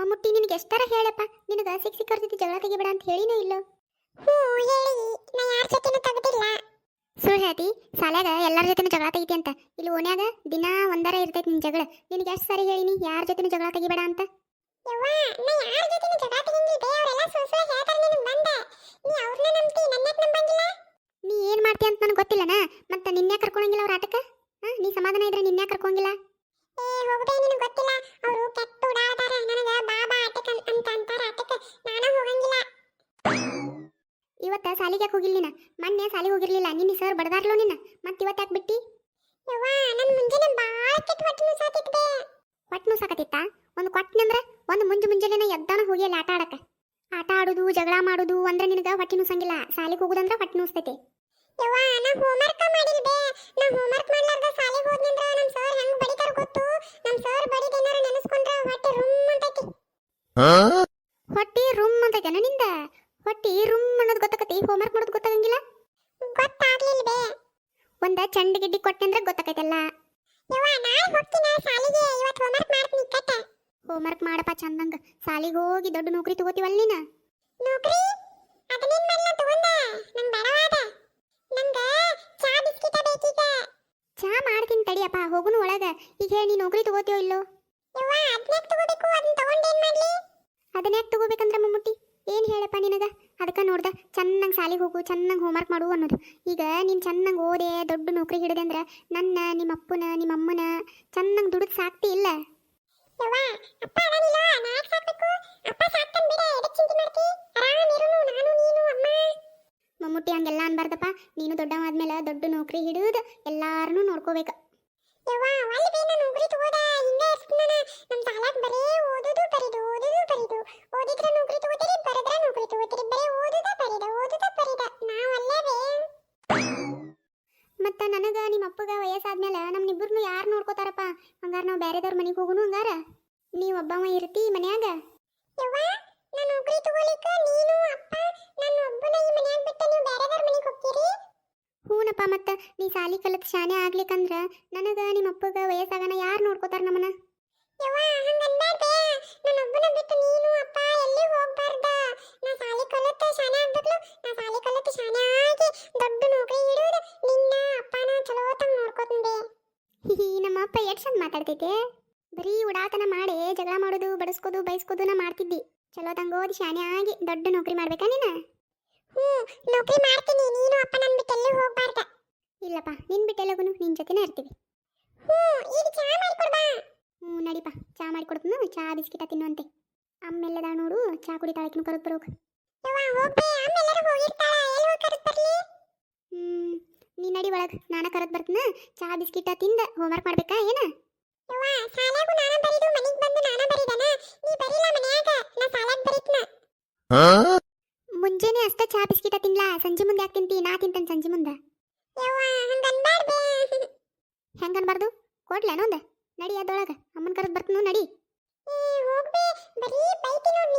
ಮಮ್ಮುಟ್ಟಿ ನಿನಗೆ ಎಷ್ಟರ ಹೇಳಪ್ಪ? ನಿನಗೆ ಸಿಕ್ ಸಿಕ್ಕರ್ತಿದ್ದು ಜಗಳ ತೆಗಿಬೇಡ ಅಂತ ಹೇಳಿನೇ ಇಲ್ಲ? ಹ್ಞೂ ಹೇಳಿ. ನಾ ಯಾರ ಜೊತೆನೂ ತೆಗ್ದಿಲ್ಲ. ಸುಳ್ಳು ಹೇಳ್ತಿ ಸಾಲ್ಯಾಗ ಎಲ್ಲರ ಜೊತೆನೂ ಜಗಳ ತೆಗಿತಿ ಅಂತ. ಇಲ್ಲಿ ಓಣ್ಯಾಗ ದಿನಾ ಒಂದರ ಇರ್ತೈತಿ ನಿನ್ ಜಗಳ. ನಿನಗೆ ಎಷ್ಟು ಸಾರಿ ಹೇಳಿನಿ? ಯಾರ ಜೊತೆನೂ ಜಗಳ ತೆಗಿಬೇಡ ಅಂತ? ಯವ್ವ ನಾ ಯಾರ ಜೊತೆನೂ ಜಗಳ ತೆಗಿಂಗಿಲ್ಲ ಬೇ ಅವರೆಲ್ಲ ಸುಳ್ಳು ಸುಳ್ಳು ಹೇಳ್ತಾರೆ ನಿನಗೆ ಬಂದ. ನೀ ಅವ್ರನ್ನ ನಂಬ್ತಿ ನನ್ನಕ್ಕೆ ನಂಬಂಗಿಲ್ಲ? ನೀ ಏನ್ ಮಾಡ್ತಿ ಅಂತ ನನಗೆ ಗೊತ್ತಿಲ್ಲನ? ಮತ್ತೆ ನಿನ್ನೆ ಕರ್ಕೊಳಂಗಿಲ್ಲ ಅವ್ರ ಆಟಕ್ಕೆ ಹಾ ನೀ ಸಮಾಧಾನ ಇದ್ರೆ ನಿನ್ನೆ ಕರ್ಕೊಂಗಿಲ್ಲ ಏ ಹೋಗದೆ ನಿನಗೆ ಗೊತ್ತಿಲ್ಲ ಅವರು ಕೆಟ್ಟ ಉಡಾಳ್ತಾರ ನನಗೆ ಬಾಬಾ ಆಟಕ್ಕೆ ಅಂತ ಅಂತಾರ ಆಟಕ್ಕೆ ನಾನು ಹೋಗಂಗಿಲ್ಲ ಇವತ್ತ ಸಾಲಿಗೆ ಹೋಗಿಲ್ಲ ನೀನ? ಮೊನ್ನೆ ಸಾಲಿಗೆ ಹೋಗಿರ್ಲಿಲ್ಲ ನಿನ್ನ ಸರ್ ಬಡದಾರ್ಲೋ ನಿನ್ನ? ಮತ್ತೆ ಇವತ್ತು ಯಾಕೆ ಬಿಟ್ಟಿ? ಯವ್ವಾ ನನ್ನ ಮುಂಜಾನೆ ಭಾಳ ಕೆಟ್ಟ ಹೊಟ್ಟೆ ನುಸಾತಿತ್ತು ಬೇ ಹೊಟ್ಟೆ ನುಸಾಕತ್ತಿತ್ತ ಒಂದು ಕೊಟ್ಟನಂದ್ರ ಒಂದು ಮುಂಜು ಮುಂಜಾನೆ ಎದ್ದಾನ ಹೋಗಿ ಅಲ್ಲಿ ಆಟ ಆಡಕ್ಕೆ? ಆಟ ಆಡುದು ಜಗಳ ಮಾಡುದು ಅಂದ್ರೆ ನಿನಗೆ ಹೊಟ್ಟೆ ನುಸಂಗಿಲ್ಲ. ಸಾಲಿಗೆ ಹೋಗುದಂದ್ರೆ ಹೊಟ್ಟೆ ನುಸ್ತೈತಿ. ಯವ್ವ ನಾ ಹೋಮ್ವರ್ಕ್ ಮಾಡಿಲ್ಲ ಬೇ ನಾ ಹೋಮ್ವರ್ಕ್ ಮಾಡ್ಲಾರ್ದ ಸಾಲಿಗೆ ಹೋದ್ನಂದ್ರ ನಮ್ಮ ಸರ್ ಹೆಂಗ್ ಬಡಿತಾರ ಗೊತ್ತು? ನಮ್ಮ ಸರ್ ಬಡಿದ ಏನಾರ ನೆನೆಸ್ಕೊಂಡ್ರ ಹೊಟ್ಟೆ ರುಮ್ ಅಂತೈತಿ. ಹೊಟ್ಟಿ ರೂಮ್ ಅಂತೈತೆನ ನಿಂದ? ಹೊಟ್ಟಿ ರೂಮ್ ಅನ್ನೋದು ಗೊತ್ತಾಕತಿ ಹೋಮ್ವರ್ಕ್ ಮಾಡೋದು ಗೊತ್ತಾಗಂಗಿಲ್ಲ? ಗೊತ್ತಾಗ್ಲಿಲ್ಲ ಬೇ. ಒಂದ ಚಂಡ ಗಿಡ್ಡಿ ಕೊಟ್ಟನಂದ್ರೆ ಗೊತ್ತಾಕೈತಲ್ಲ ಯವ್ವ, ನಾಳೆ ಹೋಗ್ತೀನ ಸಾಲಿಗೆ ಇವತ್ತು ಹೋಮ್ವರ್ಕ್ ಮಾಡ್ತೀನಿ ಕಟ್ಟ ಹೋಮ್ವರ್ಕ್ ಮಾಡಪ್ಪ ಚಂದಂಗ. ಸಾಲಿಗೆ ಹೋಗಿ ದೊಡ್ಡ ನೌಕರಿ ತಗೋತೀವಲ್ಲ ನೌಕರಿ? ಅದನ್ನೇನ್ ಮಾಡ್ಲ ತಗೊಂಡ. ನಂಗ್ ಬಡವಾದ ಚಾ ಬಿಸ್ಕಿಟ ಬೇಕೀಗ. ಚಾ ಮಾಡ್ತೀನಿ ತಡಿಯಪ್ಪ, ಹೋಗುನು ಒಳಗ. ಈಗ ಹೇಳಿ ನೌಕರಿ ತಗೋತೀಯೋ ಇಲ್ಲೋ? ಯವ್ವ, ಅದ್ನ್ಯಾಕ್ ತಗೋಬೇಕು? ಅದನ್ನ ತಗೊಂಡ್ ಏನ್ ಮಾಡ್ಲಿ? ಅದನ್ನ ತಗೋಬೇಕಂದ್ರ ಮಮ್ಮುಟ್ಟಿ ಏನು ಹೇಳಪ್ಪ ನಿನಗ? ಅದಕ್ಕೆ ನೋಡ್ದ ಚೆನ್ನಾಗಿ ಶಾಲೆಗೆ ಹೋಗು ಚೆನ್ನಾಗಿ ಹೋಮ್ವರ್ಕ್ ಮಾಡು ಅನ್ನೋದು. ಈಗ ನೀನು ಚೆನ್ನಾಗಿ ಓದೆ ದೊಡ್ಡ ನೌಕರಿ ಹಿಡಿದೆ ಅಂದ್ರೆ ನನ್ನ ನಿಮ್ಮ ಅಪ್ಪನ ನಿಮ್ಮ ಅಮ್ಮನ ಚೆನ್ನಾಗಿ ದುಡಿದು ಸಾಕ್ತಿ ಇಲ್ಲ? ಮಮ್ಮೂಟಿ ಹಂಗೆಲ್ಲ ಅನ್ಬಾರ್ದಪ್ಪ. ನೀನು ದೊಡ್ಡವಾದ್ಮೇಲೆ ದೊಡ್ಡ ನೌಕರಿ ಹಿಡಿದು ಎಲ್ಲಾರನ್ನೂ ನೋಡ್ಕೋಬೇಕು. ಓದಿದ್ರೆ ನೌಕರಿ ಬೇ ನನಗೆ ನಿಮ್ಮ ಅಪ್ಪಗ ವಯಸ್ಸಾದ್ಮೇಲೆ ನಮ್ಮನ್ನಿಬ್ಬರನ್ನು ಯಾರು ನೋಡ್ಕೋತಾರಪ್ಪ? ಹಂಗಾರೆ ನಾವು ಬೇರೆದವ್ರ ಮನೆಗೆ ಹೋಗುನು ಹಂಗಾರ? ನೀವು ಒಬ್ಬವ ಇರ್ತಿ ಮನ್ಯಾಗ? ಯವ್ವ ನಾ ನೌಕರಿ ತಗೊಳಿಕ ನೀನು ಅಪ್ಪ ನನ್ನ ಒಬ್ಬನೇ ಈ ಮನ್ಯಾಗ ಬಿಟ್ಟು ನೀವು ಬೇರೆದವ್ರ ಮನೆಗೆ ಹೋಗ್ತೀರಿ? ಹೂನಪ್ಪ ಮತ್ತ ನೀ ಸಾಲಿ ಕಲಿತ ಶಾನೆ ಆಗ್ಲಿಕ್ಕಂದ್ರ ನನಗ ನಿಮ್ಮ ಅಪ್ಪಗ ವಯಸ್ಸಾಗನ ಯಾರು ನೋಡ್ಕೋತಾರ ನಮ್ಮನ್ನ? ಯವ್ವ ನಮ್ಮ ಅಪ್ಪ ಎಷ್ಟು ಚಂದ ಮಾತಾಡ್ತೈತೆ? ಬರೀ ಉಡಾತನ ಮಾಡಿ ಜಗಳ ಮಾಡೋದು ಬಡಿಸ್ಕೋದು ನಾ ಮಾಡ್ತಿದ್ದಿ. ಚಲೋ ತಂಗೋದು ಶಾನೆ ಆಗಿ ದೊಡ್ಡ ನೌಕರಿ ಮಾಡ್ಬೇಕಾ ನೀನು? ಹ್ಞೂ ನೌಕರಿ ಮಾಡ್ತೀನಿ. ನೀನು ಅಪ್ಪ ನನ್ನ ಬಿಟ್ಟು ಎಲ್ಲಿ ಹೋಗ್ಬಾರ್ದ. ಇಲ್ಲಪ್ಪ ನಿನ್ ಬಿಟ್ಟೆಲ್ಲಗುನು ನಿನ್ ಜೊತೆನೇ ಇರ್ತೀವಿ. ಹ್ಞೂ ಈಗ ಚಾ ಮಾಡ್ಕೊಡ್ಬಾ ಹ್ಞೂ ನಡಿಪ. ಚಾ ಮಾಡಿಕೊಡ್ತೀನಿ ಚಾ ಬಿಸ್ಕಿಟ ತಿನ್ನುವಂತೆ. ಅಮ್ಮೆಲ್ಲದ ನೋಡು ಚಾ ಕುಡಿತಾಳಕಿನ ಕರೆದು ಬರೋಕೆ. ಹೋಗ್ಬೇ ಆಮೇಲೆ ಹೋಗಿರ್ತಾಳ ಎಲ್ಲಿ ಹೋಗಿ ಕರೆದು ಬರ್ಲಿ ಹ್ಮ್ ನೀ ನಡಿ ಒಳಗೆ ನಾನ ಕರೆದು ಬರ್ತೀನ ಚಾ ಬಿಸ್ಕಿಟ ತಿಂದ ಹೋಮ್ವರ್ಕ್ ಮಾಡ್ಬೇಕಾ ಏನ? ಯವ್ವ ಶಾಲೆಗೂ ನಾನ ಬರೀದು ಮನಿಗ್ ಬಂದು ನಾನ ಬರೀದನ? ನೀ ಮನ್ಯಾಗ ನಾ ಶಾಲೆಗೆ ಬರೀತ್ನ. ಮುಂಜಾನೆ ಅಷ್ಟ ಚಾ ಬಿಸ್ಕಿಟ ತಿನ್ಲ ಸಂಜೆ ಮುಂದೆ ಯಾಕೆ ತಿಂತಿ? ನಾ ತಿಂತೇನೆ ಸಂಜೆ ಮುಂದೆ. ಯವ್ವ ಹಂಗ ಅನ್ಬಾರ್ದೆ. ಹೆಂಗ್ ಅನ್ಬಾರ್ದು? ಕೊಡ್ಲೇನೊಂದ ನಡಿ ಅದೊಳಗ ಅಮ್ಮನ ಕರೆದು ಬರ್ತನು ನಡಿ. ಏ ಹೋಗ್ಬೇ ಬರೀ ಬೈತಿ ನೋಡ್